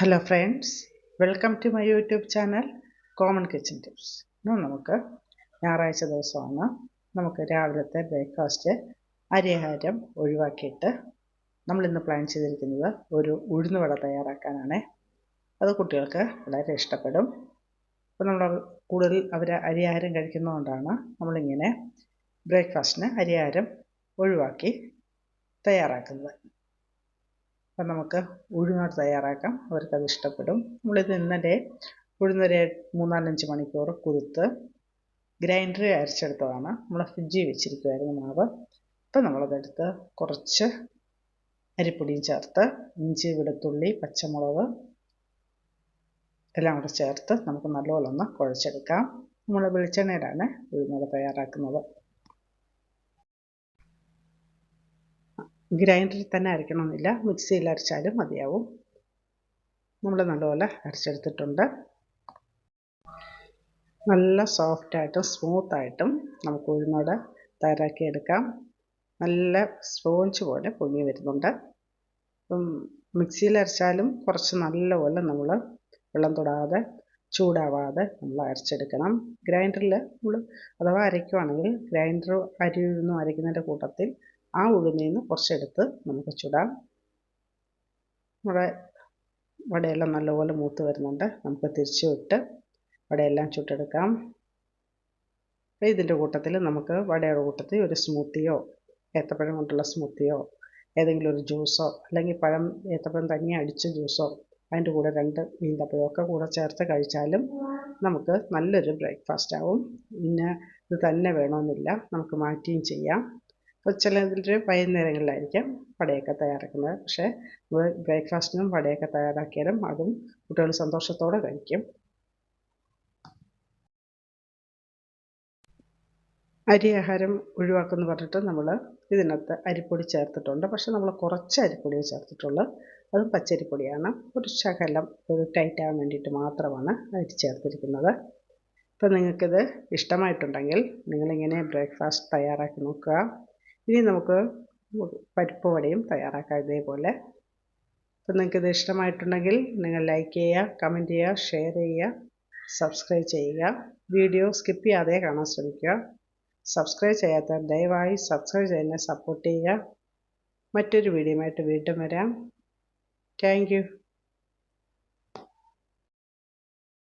Hello friends welcome to my YouTube channel common kitchen tips ഇന്ന് നമുക്ക് ഞായറാഴ്ച ദിവസമാണ്. നമുക്ക് രാവിലത്തെ ബ്രേക്ക്ഫാസ്റ്റ് അരിഹാരം ഒഴിവാക്കിയിട്ട് നമ്മളിന്ന് പ്ലാൻ ചെയ്തിരിക്കുന്നത് ഒരു ഉഴുന്നുവട തയ്യാറാക്കാനാണ്. അത് കുട്ടികൾക്ക് വളരെ ഇഷ്ടപ്പെടും. അപ്പോൾ നമ്മൾ കൂടുതൽ അവർ അരിയാഹാരം കഴിക്കുന്നതുകൊണ്ടാണ് നമ്മളിങ്ങനെ ബ്രേക്ക്ഫാസ്റ്റിന് അരിയാഹാരം ഒഴിവാക്കി തയ്യാറാക്കുന്നത്. അപ്പം നമുക്ക് ഉഴുന്നോട് തയ്യാറാക്കാം. അവർക്കത് ഇഷ്ടപ്പെടും. നമ്മളിത് ഇന്നലെ ഉഴുന്നൊരു മൂന്നാലഞ്ച് മണിക്കൂർ കുതിർത്ത് ഗ്രൈൻഡറിൽ അരച്ചെടുത്തതാണ്. നമ്മൾ ഫ്രിഡ്ജിൽ വെച്ചിരിക്കുമായിരുന്നു മാവ്. ഇപ്പം നമ്മളതെടുത്ത് കുറച്ച് അരിപ്പൊടിയും ചേർത്ത് ഇഞ്ചി വെളുത്തുള്ളി പച്ചമുളക് എല്ലാം കൂടെ ചേർത്ത് നമുക്ക് നല്ലപോലെ ഒന്ന് കുഴച്ചെടുക്കാം. നമ്മൾ വെളിച്ചെണ്ണയിലാണ് ഉഴുന്നത് തയ്യാറാക്കുന്നത്. ഗ്രൈൻഡറിൽ തന്നെ അരയ്ക്കണമെന്നില്ല മിക്സിയിൽ അരച്ചാലും മതിയാവും. നമ്മൾ നല്ലപോലെ അരച്ചെടുത്തിട്ടുണ്ട്. നല്ല സോഫ്റ്റായിട്ടും സ്മൂത്തായിട്ടും നമുക്ക് ഉഴുന്നോട് തയ്യാറാക്കിയെടുക്കാം നല്ല സ്പോഞ്ച് പോലെ പൊങ്ങി വരുന്നുണ്ട്. അപ്പം മിക്സിയിൽ അരച്ചാലും കുറച്ച് നല്ലപോലെ നമ്മൾ വെള്ളം തൊടാതെ ചൂടാവാതെ നമ്മൾ അരച്ചെടുക്കണം. ഗ്രൈൻഡറിൽ നമ്മൾ അഥവാ അരയ്ക്കുവാണെങ്കിൽ ഗ്രൈൻഡർ അരി ഉഴുന്നും അരയ്ക്കുന്നതിന്റെ കൂട്ടത്തിൽ ആ ഉഴുന്നിൽ നിന്ന് കുറച്ചെടുത്ത് നമുക്ക് ചുടാം. നമ്മുടെ വടയെല്ലാം നല്ലപോലെ മൂത്ത് വരുന്നുണ്ട്. നമുക്ക് തിരിച്ചു വിട്ട് വടയെല്ലാം ചുട്ടെടുക്കാം. ഇതിന്റെ കൂട്ടത്തിൽ നമുക്ക് വടയുടെ കൂട്ടത്തിൽ ഒരു സ്മൂത്തിയോ ഏത്തപ്പഴം കൊണ്ടുള്ള സ്മൂത്തിയോ ഏതെങ്കിലും ഒരു ജ്യൂസോ അല്ലെങ്കിൽ പഴം ഏത്തപ്പഴം തനിയെ അടിച്ച ജ്യൂസോ അതിന്റെ കൂടെ രണ്ട് ഈന്തപ്പഴമൊക്കെ കൂടെ ചേർത്ത് കഴിച്ചാലും നമുക്ക് നല്ലൊരു ബ്രേക്ക്ഫാസ്റ്റ് ആവും പിന്നെ ഇത് തന്നെ വേണമെന്നില്ല. നമുക്ക് മാറ്റിയും ചെയ്യാം. ചിലതിൽ വൈകുന്നേരങ്ങളിലായിരിക്കാം വടയൊക്കെ തയ്യാറാക്കുന്നത്. പക്ഷേ ബ്രേക്ക്ഫാസ്റ്റിനും വടയൊക്കെ തയ്യാറാക്കിയാലും അതും കുട്ടികൾ സന്തോഷത്തോടെ കഴിക്കും. അരി ആഹാരം ഒഴിവാക്കുമെന്ന് പറഞ്ഞിട്ട് നമ്മൾ ഇതിനകത്ത് അരിപ്പൊടി ചേർത്തിട്ടുണ്ട്. പക്ഷേ നമ്മൾ കുറച്ച് അരിപ്പൊടിയെ ചേർത്തിട്ടുള്ളൂ. അതും പച്ചരിപ്പൊടിയാണ്. ഒരു ശകലം ഒരു ടൈറ്റ് ആകാൻ വേണ്ടിയിട്ട് മാത്രമാണ് അരി ചേർത്തിരിക്കുന്നത്. അപ്പോൾ നിങ്ങൾക്കിത് ഇഷ്ടമായിട്ടുണ്ടെങ്കിൽ നിങ്ങളിങ്ങനെ ബ്രേക്ക്ഫാസ്റ്റ് തയ്യാറാക്കി നോക്കുക. ഇനി നമുക്ക് പരിപ്പ് വടയും തയ്യാറാക്കാം ഇതേപോലെ. അപ്പം നിങ്ങൾക്കിത് ഇഷ്ടമായിട്ടുണ്ടെങ്കിൽ നിങ്ങൾ ലൈക്ക് ചെയ്യുക കമന്റ് ചെയ്യുക ഷെയർ ചെയ്യുക സബ്സ്ക്രൈബ് ചെയ്യുക. വീഡിയോ സ്കിപ്പ് ചെയ്യാതെ കാണാൻ ശ്രമിക്കുക. സബ്സ്ക്രൈബ് ചെയ്യാത്തവർ ദയവായി സബ്സ്ക്രൈബ് ചെയ്യുന്ന സപ്പോർട്ട് ചെയ്യുക. മറ്റൊരു വീഡിയോയുമായിട്ട് വീണ്ടും വരാം. താങ്ക്